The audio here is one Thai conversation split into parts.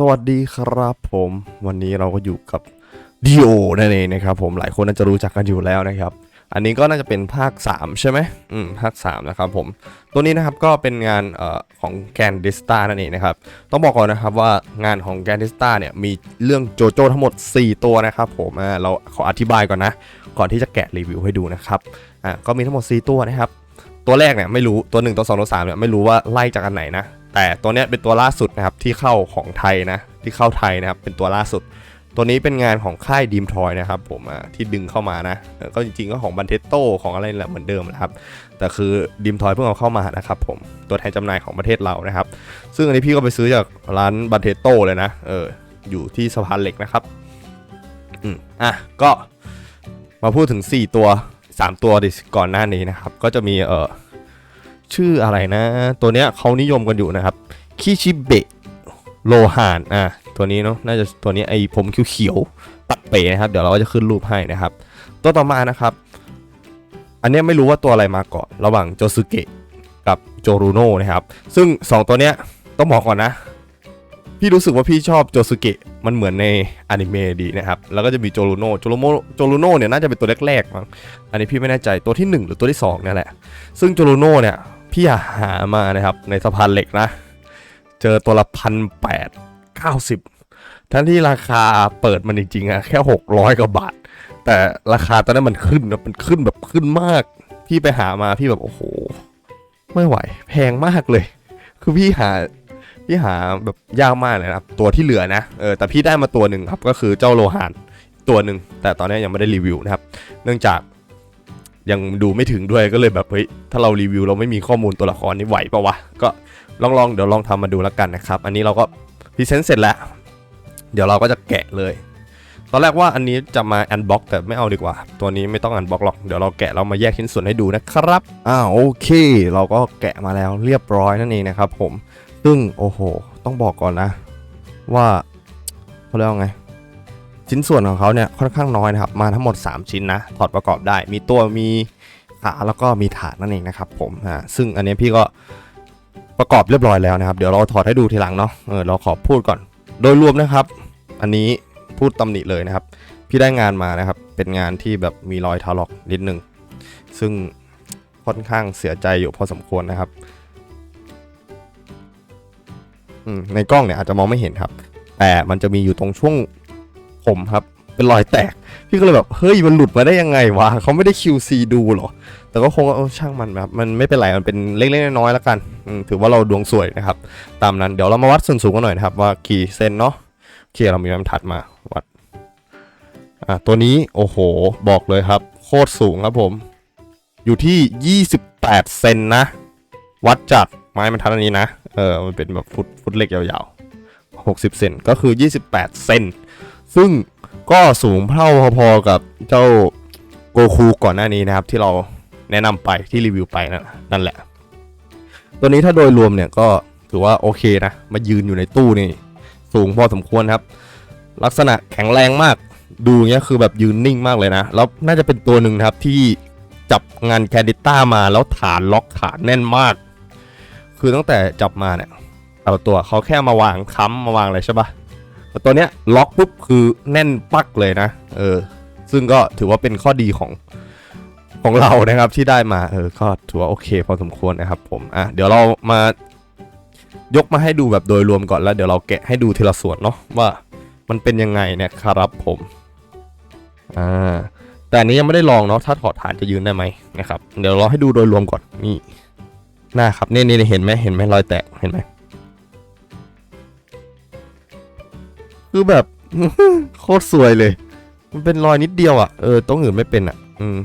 สวัสดีครับผมวันนี้เราก็อยู่กับดิโอนั่นเองนะครับผมหลายคนน่าจะรู้จักกันอยู่แล้วนะครับ อันนี้ก็น่าจะเป็นภาค 3 ใช่ไหมอืมภาค 3 นะครับผม ตัวนี้นะครับก็เป็นงานเอ่อของแกนดิสตานั่นเองนะครับ ต้องบอกก่อนนะครับว่างานของแกนดิสตาเนี่ยมีเรื่องโจโจ้ทั้งหมด 4 ตัวนะครับผมอ่าเราขออธิบายก่อนนะ ก่อนที่จะแกะรีวิวให้ดูนะครับอ่าก็มีทั้งหมด 4 ตัวนะครับ ตัวแรกเนี่ยไม่รู้ตัว 1 ตัว 2 ตัว3เนี่ยไม่รู้ว่าไล่จากอันไหนนะ แต่ตัวเนี้ยเป็นตัวล่าสุดนะครับที่เข้าของไทยนะที่เข้าไทยนะครับเป็นตัวล่าสุด ตัวนี้เป็นงานของค่ายดีมทอยนะครับผมที่ดึงเข้ามานะก็จริงๆก็ของบันเทสโตของอะไรแหละเหมือนเดิมนะครับแต่คือดีมทอยเพิ่งเอาเข้ามานะครับผมตัวแทนจำหน่ายของประเทศเรานะครับ ซึ่งอันนี้พี่ก็ไปซื้อจากร้านบันเทสโตเลยนะเอออยู่ที่สะพานเหล็กนะครับอืมอะก็มาพูดถึง 4 ตัว 3 ตัวดิก่อนหน้านี้นะครับ ก็จะมีเออ ชื่ออะไรนะ ตัวเนี้ยเขานิยมกันอยู่นะครับคิชิเบะโลหานอะตัวนี้เนาะน่าจะตัวนี้ไอผมเขียวๆปัดเป๋นะครับ เดี๋ยวเราก็จะขึ้นรูปให้นะครับ ตัวต่อมานะครับ อันนี้ไม่รู้ว่าตัวอะไรมาก่อนระหว่างโจซึเกะกับโจรูโน่นะครับ ซึ่ง 2 ตัวเนี้ยต้องบอกก่อนนะ พี่รู้สึกว่าพี่ชอบโจซึเกะมันเหมือนในอนิเมะดีนะครับ แล้วก็จะมีโจรูโน่โจรูโน่โจรูโน่เนี่ยน่าจะเป็นตัวแรกๆมั้งอันนี้พี่ไม่แน่ใจตัวที่ 1 หรือตัวที่2เนี่ยแหละซึ่งโจรูโน่เนี่ย พี่หามานะครับ ในสะพานเหล็กนะ เจอตัวละพันแปดเก้าสิบทั้งที่ราคาเปิดมันจริงๆอะแค่600กว่าบาท แต่ราคาตอนนั้นมันขึ้นนะมันขึ้นแบบขึ้นมาก พี่ไปหามาพี่แบบโอ้โห ไม่ไหว แพงมากเลย คือพี่หาพี่หาแบบยากมากเลยนะครับตัวที่เหลือนะเออแต่พี่ได้มาตัวหนึ่งครับก็คือเจ้าโลหานตัวหนึ่งแต่ตอนนี้ยังไม่ได้รีวิวนะครับ เนื่องจาก ยังดูไม่ถึงด้วยก็เลยแบบเฮ้ยถ้าเรารีวิวเราไม่มีข้อมูลตัวละครนี่ไหวปะวะก็ลองลองเดี๋ยวลองทำมาดูแล้วกันนะครับ อันนี้เราก็พรีเซนต์เสร็จแล้ว เดี๋ยวเราก็จะแกะเลย ตอนแรกว่าอันนี้จะมาอันบ็อกแต่ไม่เอาดีกว่า ตัวนี้ไม่ต้องอันบ็อกหรอก เดี๋ยวเราแกะเรามาแยกชิ้นส่วนให้ดูนะครับอ้าโอเค เราก็แกะมาแล้วเรียบร้อยนั่นเองนะครับผมซึ่งโอ้โห ต้องบอกก่อนนะ ว่าเขาเรียกว่าไง ชิ้นส่วนของเขาเนี่ยค่อนข้างน้อยนะครับ มาทั้งหมด 3 ชิ้นนะถอดประกอบได้ มีตัวมีขาแล้วก็มีฐานนั่นเองนะครับผมอ่าซึ่งอันนี้พี่ก็ประกอบเรียบร้อยแล้วนะครับ เดี๋ยวเราถอดให้ดูทีหลังเนาะเออเราขอพูดก่อน โดยรวมนะครับ อันนี้พูดตำหนิเลยนะครับ พี่ได้งานมานะครับ เป็นงานที่แบบมีรอยทาล็อกนิดนึง ซึ่งค่อนข้างเสียใจอยู่พอสมควรนะครับในกล้องเนี่ยอาจจะมองไม่เห็นครับ แต่มันจะมีอยู่ตรงช่วง ผมครับ เป็นรอยแตก พี่ก็เลยแบบ เฮ้ย มันหลุดมาได้ยังไงวะเขาไม่ได้ QC ดูหรอ แต่ก็คงเออช่างมันแบบมันไม่เป็นไร มันเป็นเล็กๆน้อยๆแล้วกัน ถือว่าเราดวงสวยนะครับ ตามนั้น เดี๋ยวเรามาวัดส่วนสูงกันหน่อยนะครับ ว่ากี่เซนเนาะโอเคเรามีบรรทัดมาวัด อะตัวนี้ โอ้โห บอกเลยครับ โคตรสูงครับผม อยู่ที่ 28 เซนนะ วัดจากไม้บรรทัดอันนี้นะ เออ มันเป็นแบบฟุตฟุตเล็กยาวๆ60 เซนก็คือ 28 เซน ซึ่งก็สูงเท่าพอๆกับเจ้าโกคูก่อนหน้านี้นะครับ ที่เราแนะนำไปที่รีวิวไปนะนั่นแหละ ตัวนี้ถ้าโดยรวมเนี่ยก็ถือว่าโอเคนะ มายืนอยู่ในตู้นี่ สูงพอสมควรครับ ลักษณะแข็งแรงมากดูเงี้ยคือแบบยืนนิ่งมากเลยนะ แล้วน่าจะเป็นตัวหนึ่งนะครับที่จับงานแคดิต้ามาแล้วฐานล็อกฐานแน่นมาก คือตั้งแต่จับมาเนี่ยแต่ตัวเขาแค่มาวางค้ำมาวางอะไรใช่ปะ ตัวเนี้ยล็อกปุ๊บคือแน่นปักเลยนะ เออ ซึ่งก็ถือว่าเป็นข้อดีของของเรานะครับที่ได้มาเออก็ถือว่าโอเคพอสมควรนะครับผมอะเดี๋ยวเรามายกมาให้ดูแบบโดยรวมก่อนแล้วเดี๋ยวเราแกะให้ดูทีละส่วนเนาะว่ามันเป็นยังไงเนะครับผมอ่าแต่อันนี้ยังไม่ได้ลองเนาะถ้าถอดฐานจะยืนได้ไหมนะครับเดี๋ยวเราให้ดูโดยรวมก่อนนี่หน้าครับนี่นี่เห็นไหมเห็นไหมรอยแตกเห็นไหม คือแบบ โคตรสวยเลย มันเป็นรอยนิดเดียวอะ่ะ เออต้องอื่นไม่เป็นอะ่ะ อืม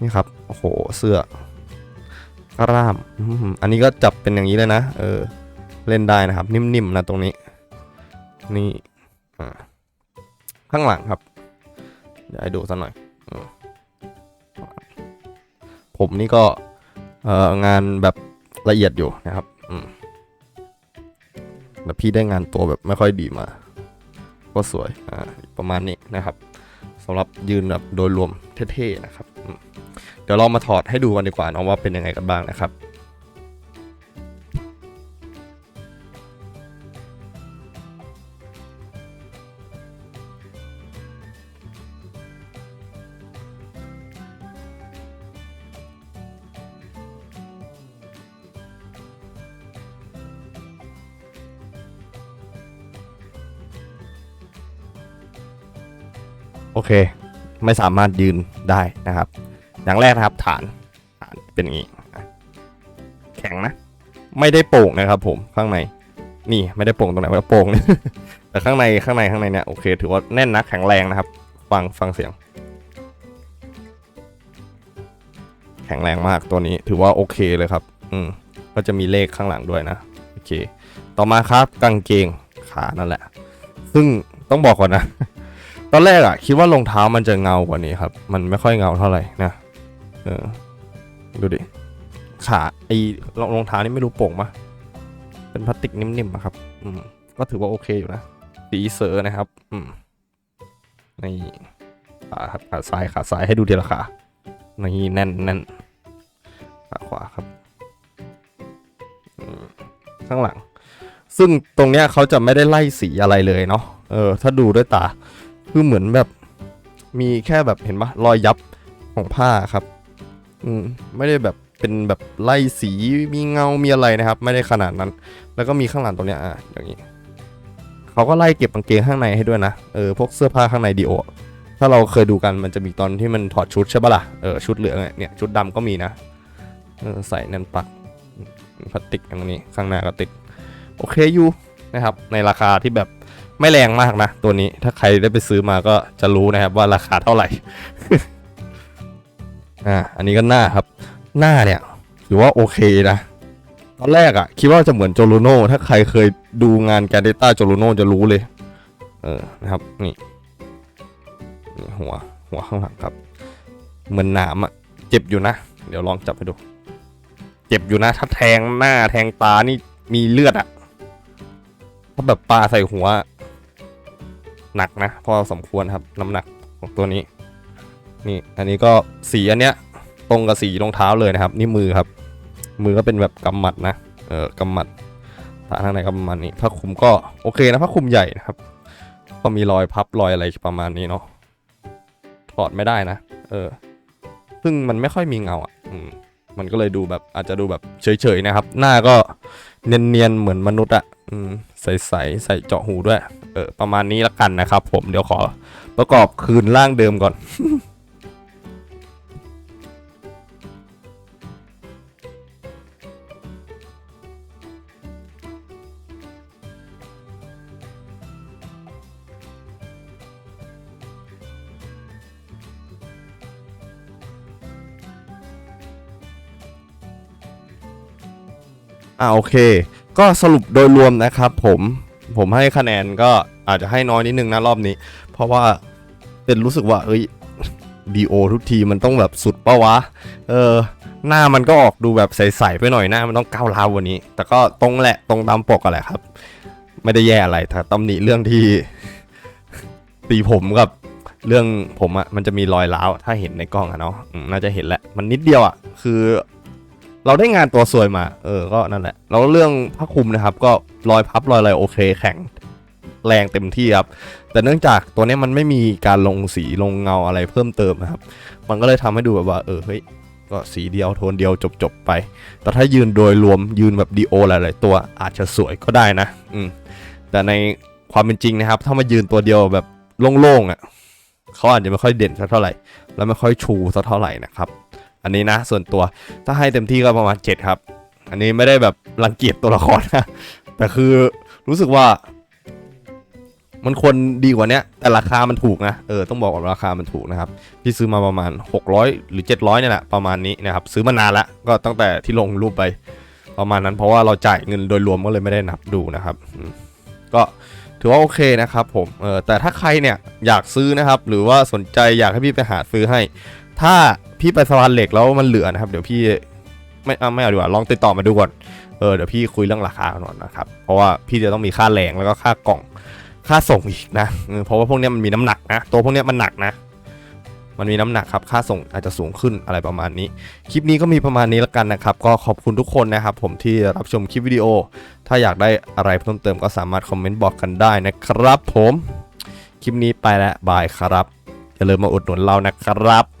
นี่ครับ โอ้โห เสื้อกล้ามอืมอันนี้ก็จับเป็นอย่างนี้เลยนะ เออ เล่นได้นะครับ นิ่มๆนะตรงนี้ นี่ข้างหลังครับ เดี๋ยวให้ดูสักหน่อยอผมนี่ก็เอองานแบบละเอียดอยู่นะครับ อืมแต่พี่ได้งานตัวแบบไม่ค่อยดีมา ก็สวยอ่าประมาณนี้นะครับสำหรับยืนแบบโดยรวมเท่ๆนะครับ เดี๋ยวเรามาถอดให้ดูกันดีกว่าเนาะว่าเป็นยังไงกันบ้างนะครับ อเค ไม่สามารถยืนได้นะครับ อย่างแรกนะครับฐานฐานเป็นอย่างนี้ แข็งนะ ไม่ได้โป่งนะครับผมข้างใน นี่ไม่ได้โป่งตรงไหนไม่ได้โป่งแต่ข้างในข้างในข้างในเนี่ยโอเค ถือว่าแน่นนะแข็งแรงนะครับ ฟังฟังเสียง แข็งแรงมากตัวนี้ ถือว่าโอเคเลยครับ อืมก็จะมีเลขข้างหลังด้วยนะโอเค ต่อมาครับกางเกงขานั่นแหละ ซึ่งต้องบอกก่อนนะ ตอนแรกอะคิดว่ารองเท้ามันจะเงากว่านี้ครับ มันไม่ค่อยเงาเท่าไหร่นะเออดูดิขาไอรองรองเท้านี่ไม่รู้โป่งปะเป็นพลาสติกนิ่มๆอะครับ อืมก็ถือว่าโอเคอยู่นะสีเซอร์นะครับ อืมนี่ขาครับขาซ้ายขาซ้ายให้ดูทีละขานี่แน่นแน่นขาขวาครับอืมข้างหลัง ซึ่งตรงเนี้ยเขาจะไม่ได้ไล่สีอะไรเลยเนาะเออ ถ้าดูด้วยตา คือเหมือนแบบมีแค่แบบเห็นปะรอยยับของผ้าครับ อืมไม่ได้แบบเป็นแบบไล่สีมีเงา มีอะไรนะครับ ไม่ได้ขนาดนั้น แล้วก็มีข้างหลังตรงเนี้ยอะอย่างนี้เขาก็ไล่เก็บกางเกงข้างในให้ด้วยนะเออพวกเสื้อผ้าข้างในดีโอถ้าเราเคยดูกันมันจะมีตอนที่มันถอดชุดใช่ปะล่ะเออชุดเหลืองเนี่ยชุดดำก็มีนะเออใส่แน่นปักพลาสติกอย่างนี้ข้างหน้าก็ติดโอเคอยู่นะครับในราคาที่แบบ ไม่แรงมากนะ ตัวนี้ถ้าใครได้ไปซื้อมาก็จะรู้นะครับว่าราคาเท่าไหร่ อ่า อันนี้ก็หน้าครับ หน้าเนี่ยถือว่าโอเคนะ ตอนแรกอะคิดว่าจะเหมือนโจลูโน่ถ้าใครเคยดูงานแกเดต้าโจลูโน่จะรู้เลย เออนะครับ นี่นี่หัว หัวข้างหลังครับ เหมือนหนามอะเจ็บอยู่นะ เดี๋ยวลองจับให้ดู เจ็บอยู่นะ ถ้าแทงหน้าแทงตานี่มีเลือดอะถ้าแบบปลาใส่หัว หนักนะ พอสมควรครับน้ำหนักของตัวนี้ นี่อันนี้ก็สีอันเนี้ยตรงกับสีรองเท้าเลยนะครับ นี่มือครับ มือก็เป็นแบบกำหมัดนะเออกำหมัดฐานข้างในก็ประมาณนี้ผ้าคลุมก็โอเคนะผ้าคลุมใหญ่นะครับ ก็มีรอยพับรอยอะไรประมาณนี้เนาะถอดไม่ได้นะ เออ ซึ่งมันไม่ค่อยมีเงาอะอืมมันก็เลยดูแบบอาจจะดูแบบเฉยๆนะครับ หน้าก็เนียนๆเหมือนมนุษย์อะอืมใสๆใส่เจาะหูด้วย เออประมาณนี้ละกันนะครับ ผมเดี๋ยวขอประกอบคืนร่างเดิมก่อน อ่าโอเค ก็สรุปโดยรวมนะครับผม ผมให้คะแนนก็อาจจะให้น้อยนิดนึงนะรอบนี้ เพราะว่าเป็นรู้สึกว่า เอ้ยดีโอทุกทีมันต้องแบบสุดปะวะ เออ หน้ามันก็ออกดูแบบใสๆไปหน่อยหน้ามันต้องก้าวร้าวกวันนี้ แต่ก็ตรงแหละตรงตามปกอะแหละครับ ไม่ได้แย่อะไรแต่ตำหนิเรื่องที่ ตีผมกับเรื่องผมอะมันจะมีรอยร้าวถ้าเห็นในกล้องอะเนาะน่าจะเห็นแหละ มันนิดเดียวอะคือ เราได้งานตัวสวยมา เออ ก็นั่นแหละ แล้วเรื่องผ้าคลุมนะครับ ก็รอยพับรอยอะไรโอเค แข็งแรงเต็มที่ครับ แต่เนื่องจากตัวนี้มันไม่มีการลงสีลงเงาอะไรเพิ่มเติมนะครับ มันก็เลยทำให้ดูแบบว่า เออ เฮ้ย ก็สีเดียวโทนเดียวจบๆไป แต่ถ้ายืนโดยรวมยืนแบบดีโอหลายๆตัวอาจจะสวยก็ได้นะ อืม แต่ในความเป็นจริงนะครับ ถ้ามายืนตัวเดียวแบบโล่งๆอะเขาอาจจะไม่ค่อยเด่นสักเท่าไหร่ แล้วไม่ค่อยชูสักเท่าไหร่นะครับ อันนี้นะ ส่วนตัวถ้าให้เต็มที่ก็ประมาณ 7 ครับ อันนี้ไม่ได้แบบรังเกียจตัวละครนะแต่คือรู้สึกว่า มันควรดีกว่านี้แต่ราคามันถูกนะเออต้องบอกว่าราคามันถูกนะครับพี่ซื้อมาประมาณ 600 หรือ 700เนี่ยแหละประมาณนี้นะครับซื้อมานานละก็ตั้งแต่ที่ลงรูปไปประมาณนั้นเพราะว่าเราจ่ายเงินโดยรวมก็เลยไม่ได้นับดูนะครับ ก็ถือว่าโอเคนะครับผมเออแต่ถ้าใครเนี่ยอยากซื้อนะครับ หรือว่าสนใจอยากให้พี่ไปหาซื้อให้ ถ้า พี่ไปสะพานเหล็กแล้วมันเหลือนะครับ เดี๋ยวพี่ไม่เอาไม่เอาดีกว่าลองติดต่อมาดูก่อนเออเดี๋ยวพี่คุยเรื่องราคาก่อนนะครับ เพราะว่าพี่จะต้องมีค่าแรงแล้วก็ค่ากล่องค่าส่งอีกนะเพราะว่าพวกนี้มันมีน้ำหนักนะตัวพวกนี้มันหนักนะ มันมีน้ำหนักครับค่าส่งอาจจะสูงขึ้นอะไรประมาณนี้ คลิปนี้ก็มีประมาณนี้แล้วกันนะครับ ก็ขอบคุณทุกคนนะครับ ผมที่รับชมคลิปวิดีโอ ถ้าอยากได้อะไรเพิ่มเติมก็สามารถคอมเมนต์บอกกันได้นะครับ ผมคลิปนี้ไปแล้วบายครับอย่าลืมมาอุดหนุนเรานะครับ